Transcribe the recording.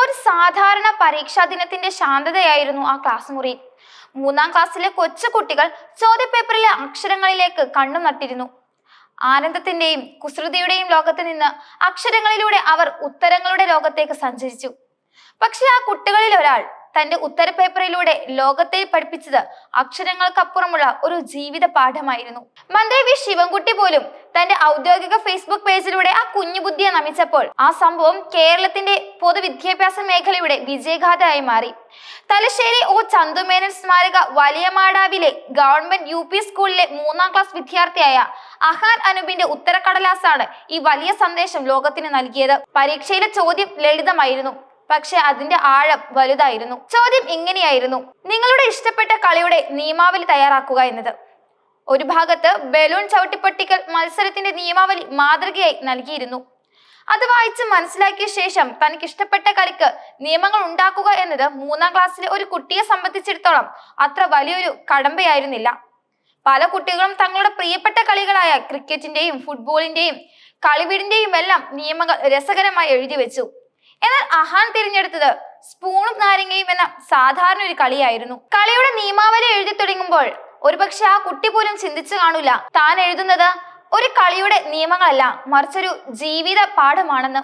ഒരു സാധാരണ പരീക്ഷാ ദിനത്തിന്റെ ശാന്തതയായിരുന്നു ആ ക്ലാസ് മുറി. മൂന്നാം ക്ലാസ്സിലെ കൊച്ചു കുട്ടികൾ ചോദ്യപേപ്പറിലെ അക്ഷരങ്ങളിലേക്ക് കണ്ണു നട്ടിരുന്നു. ആനന്ദത്തിന്റെയും കുസൃതിയുടെയും ലോകത്ത് നിന്ന് അക്ഷരങ്ങളിലൂടെ അവർ ഉത്തരങ്ങളുടെ ലോകത്തേക്ക് സഞ്ചരിച്ചു. പക്ഷെ ആ കുട്ടികളിൽ ഒരാൾ തന്റെ ഉത്തര പേപ്പറിലൂടെ ലോകത്തെ പഠിപ്പിച്ചത് അക്ഷരങ്ങൾക്കപ്പുറമുള്ള ഒരു ജീവിത പാഠമായിരുന്നു. മന്ത്രി വി ശിവൻകുട്ടി പോലും തന്റെ ഔദ്യോഗിക ഫേസ്ബുക്ക് പേജിലൂടെ ആ കുഞ്ഞു ബുദ്ധിയെ നമിച്ചപ്പോൾ ആ സംഭവം കേരളത്തിന്റെ പൊതുവിദ്യാഭ്യാസ മേഖലയുടെ വിജയഗാഥയായി മാറി. തലശ്ശേരി ഓ ചന്തുമേനൻ സ്മാരക വലിയ മാടാവിലെ ഗവൺമെന്റ് യു പി സ്കൂളിലെ മൂന്നാം ക്ലാസ് വിദ്യാർത്ഥിയായ അഹാൻ അനൂപിന്റെ ഉത്തരക്കടലാസാണ് ഈ വലിയ സന്ദേശം ലോകത്തിന് നൽകിയത്. പരീക്ഷയിലെ ചോദ്യം ലളിതമായിരുന്നു. പക്ഷെ അതിന്റെ ആഴം വലുതായിരുന്നു. ചോദ്യം ഇങ്ങനെയായിരുന്നു. നിങ്ങളുടെ ഇഷ്ടപ്പെട്ട കളിയുടെ നിയമാവലി തയ്യാറാക്കുക എന്നത്. ഒരു ഭാഗത്ത് ബലൂൺ ചവിട്ടിപ്പൊട്ടിക്കൽ മത്സരത്തിന്റെ നിയമാവലി മാതൃകയായി നൽകിയിരുന്നു. അത് വായിച്ച് മനസ്സിലാക്കിയ ശേഷം തനിക്ക് ഇഷ്ടപ്പെട്ട കളിക്ക് നിയമങ്ങൾ ഉണ്ടാക്കുക എന്നത് മൂന്നാം ക്ലാസ്സിലെ ഒരു കുട്ടിയെ സംബന്ധിച്ചിടത്തോളം അത്ര വലിയൊരു കടമ്പയായിരുന്നില്ല. പല കുട്ടികളും തങ്ങളുടെ പ്രിയപ്പെട്ട കളികളായ ക്രിക്കറ്റിന്റെയും ഫുട്ബോളിന്റെയും കളിവീടിന്റെയും എല്ലാം നിയമങ്ങൾ രസകരമായി എഴുതി വെച്ചു. എന്നാൽ അഹാൻ തിരഞ്ഞെടുത്തത് സ്പൂണും നാരങ്ങയും എന്ന സാധാരണ ഒരു കളിയായിരുന്നു. കളിയുടെ നിയമാവലി എഴുതി തുടങ്ങുമ്പോൾ ഒരുപക്ഷെ ആ കുട്ടി പോലും ചിന്തിച്ചു കാണൂല. താൻ എഴുതുന്നത് ഒരു കളിയുടെ നിയമങ്ങളല്ല മറിച്ചൊരു ജീവിത പാഠമാണെന്ന്.